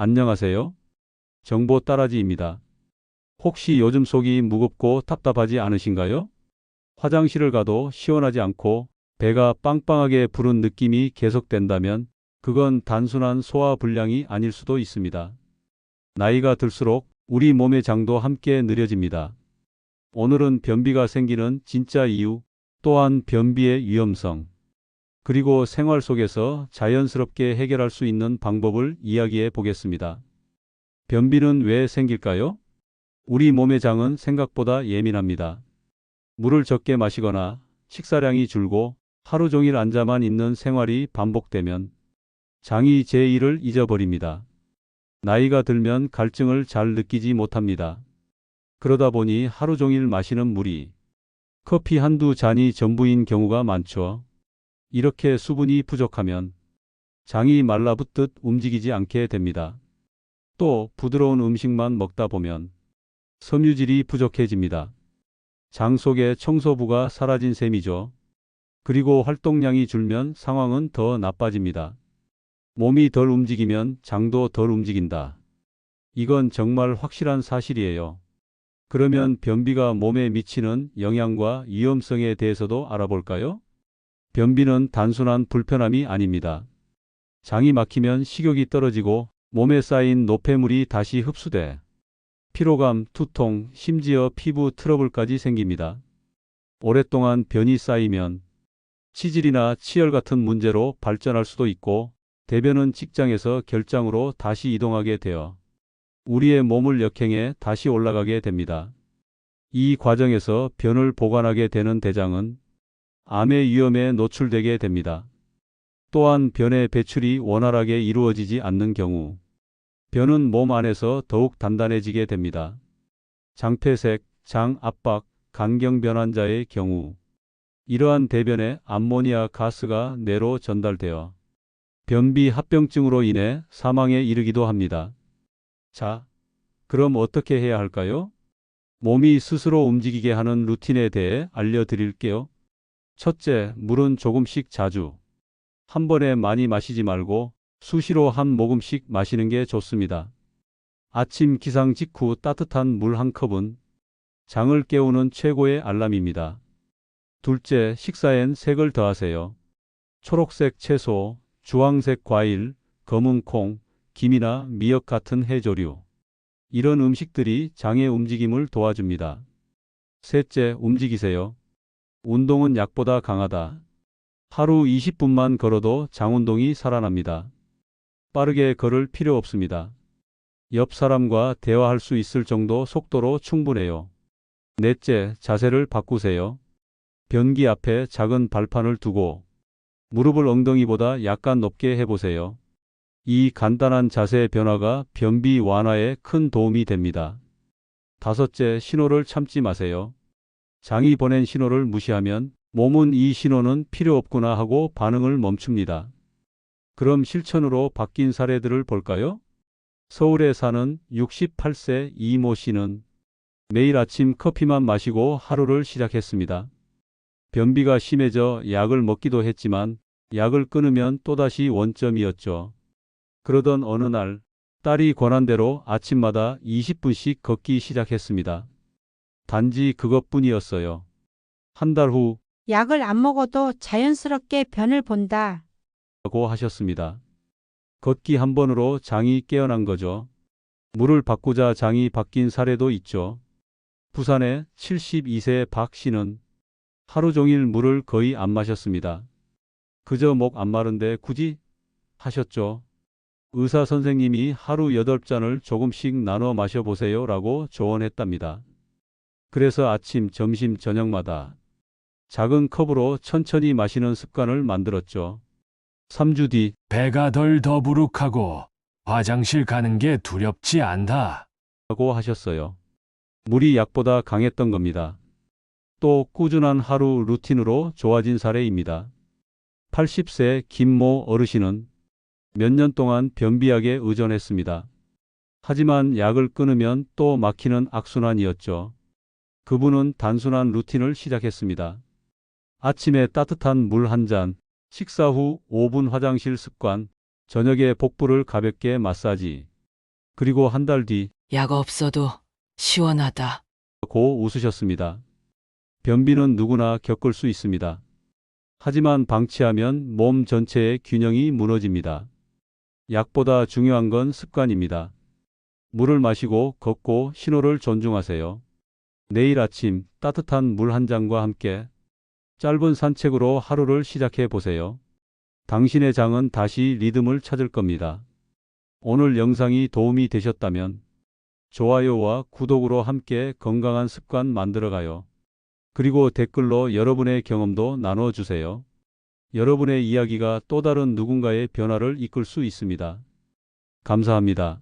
안녕하세요. 정보 따라지입니다. 혹시 요즘 속이 무겁고 답답하지 않으신가요? 화장실을 가도 시원하지 않고 배가 빵빵하게 부른 느낌이 계속된다면 그건 단순한 소화불량이 아닐 수도 있습니다. 나이가 들수록 우리 몸의 장도 함께 느려집니다. 오늘은 변비가 생기는 진짜 이유, 또한 변비의 위험성, 그리고 생활 속에서 자연스럽게 해결할 수 있는 방법을 이야기해 보겠습니다. 변비는 왜 생길까요? 우리 몸의 장은 생각보다 예민합니다. 물을 적게 마시거나 식사량이 줄고 하루 종일 앉아만 있는 생활이 반복되면 장이 제 일을 잊어버립니다. 나이가 들면 갈증을 잘 느끼지 못합니다. 그러다 보니 하루 종일 마시는 물이 커피 한두 잔이 전부인 경우가 많죠. 이렇게 수분이 부족하면 장이 말라붙듯 움직이지 않게 됩니다. 또 부드러운 음식만 먹다 보면 섬유질이 부족해집니다. 장 속에 청소부가 사라진 셈이죠. 그리고 활동량이 줄면 상황은 더 나빠집니다. 몸이 덜 움직이면 장도 덜 움직인다. 이건 정말 확실한 사실이에요. 그러면 변비가 몸에 미치는 영향과 위험성에 대해서도 알아볼까요? 변비는 단순한 불편함이 아닙니다. 장이 막히면 식욕이 떨어지고 몸에 쌓인 노폐물이 다시 흡수돼 피로감, 두통, 심지어 피부 트러블까지 생깁니다. 오랫동안 변이 쌓이면 치질이나 치열 같은 문제로 발전할 수도 있고 대변은 직장에서 결장으로 다시 이동하게 되어 우리의 몸을 역행해 다시 올라가게 됩니다. 이 과정에서 변을 보관하게 되는 대장은 암의 위험에 노출되게 됩니다. 또한 변의 배출이 원활하게 이루어지지 않는 경우 변은 몸 안에서 더욱 단단해지게 됩니다. 장폐색, 장 압박, 간경 변환자의 경우 이러한 대변에 암모니아 가스가 뇌로 전달되어 변비 합병증으로 인해 사망에 이르기도 합니다. 자, 그럼 어떻게 해야 할까요? 몸이 스스로 움직이게 하는 루틴에 대해 알려드릴게요. 첫째, 물은 조금씩 자주. 한 번에 많이 마시지 말고 수시로 한 모금씩 마시는 게 좋습니다. 아침 기상 직후 따뜻한 물 한 컵은 장을 깨우는 최고의 알람입니다. 둘째, 식사엔 색을 더하세요. 초록색 채소, 주황색 과일, 검은 콩, 김이나 미역 같은 해조류. 이런 음식들이 장의 움직임을 도와줍니다. 셋째, 움직이세요. 운동은 약보다 강하다. 하루 20분만 걸어도 장 운동이 살아납니다. 빠르게 걸을 필요 없습니다. 옆 사람과 대화할 수 있을 정도 속도로 충분해요. 넷째, 자세를 바꾸세요. 변기 앞에 작은 발판을 두고 무릎을 엉덩이보다 약간 높게 해보세요. 이 간단한 자세 변화가 변비 완화에 큰 도움이 됩니다. 다섯째, 신호를 참지 마세요. 장이 보낸 신호를 무시하면 몸은 이 신호는 필요 없구나 하고 반응을 멈춥니다. 그럼 실천으로 바뀐 사례들을 볼까요? 서울에 사는 68세 이모 씨는 매일 아침 커피만 마시고 하루를 시작했습니다. 변비가 심해져 약을 먹기도 했지만 약을 끊으면 또다시 원점이었죠. 그러던 어느 날 딸이 권한 대로 아침마다 20분씩 걷기 시작했습니다. 단지 그것뿐이었어요. 한 달 후 약을 안 먹어도 자연스럽게 변을 본다. 라고 하셨습니다. 걷기 한 번으로 장이 깨어난 거죠. 물을 바꾸자 장이 바뀐 사례도 있죠. 부산의 72세 박 씨는 하루 종일 물을 거의 안 마셨습니다. 그저 목 안 마른데 굳이 하셨죠. 의사 선생님이 하루 8잔을 조금씩 나눠 마셔보세요 라고 조언했답니다. 그래서 아침, 점심, 저녁마다 작은 컵으로 천천히 마시는 습관을 만들었죠. 3주 뒤 배가 덜 더부룩하고 화장실 가는 게 두렵지 않다. 라고 하셨어요. 물이 약보다 강했던 겁니다. 또 꾸준한 하루 루틴으로 좋아진 사례입니다. 80세 김모 어르신은 몇 년 동안 변비약에 의존했습니다. 하지만 약을 끊으면 또 막히는 악순환이었죠. 그분은 단순한 루틴을 시작했습니다. 아침에 따뜻한 물 한 잔, 식사 후 5분 화장실 습관, 저녁에 복부를 가볍게 마사지. 그리고 한 달 뒤 약 없어도 시원하다. 고 웃으셨습니다. 변비는 누구나 겪을 수 있습니다. 하지만 방치하면 몸 전체의 균형이 무너집니다. 약보다 중요한 건 습관입니다. 물을 마시고 걷고 신호를 존중하세요. 내일 아침 따뜻한 물 한 잔과 함께 짧은 산책으로 하루를 시작해 보세요. 당신의 장은 다시 리듬을 찾을 겁니다. 오늘 영상이 도움이 되셨다면 좋아요와 구독으로 함께 건강한 습관 만들어가요. 그리고 댓글로 여러분의 경험도 나눠주세요. 여러분의 이야기가 또 다른 누군가의 변화를 이끌 수 있습니다. 감사합니다.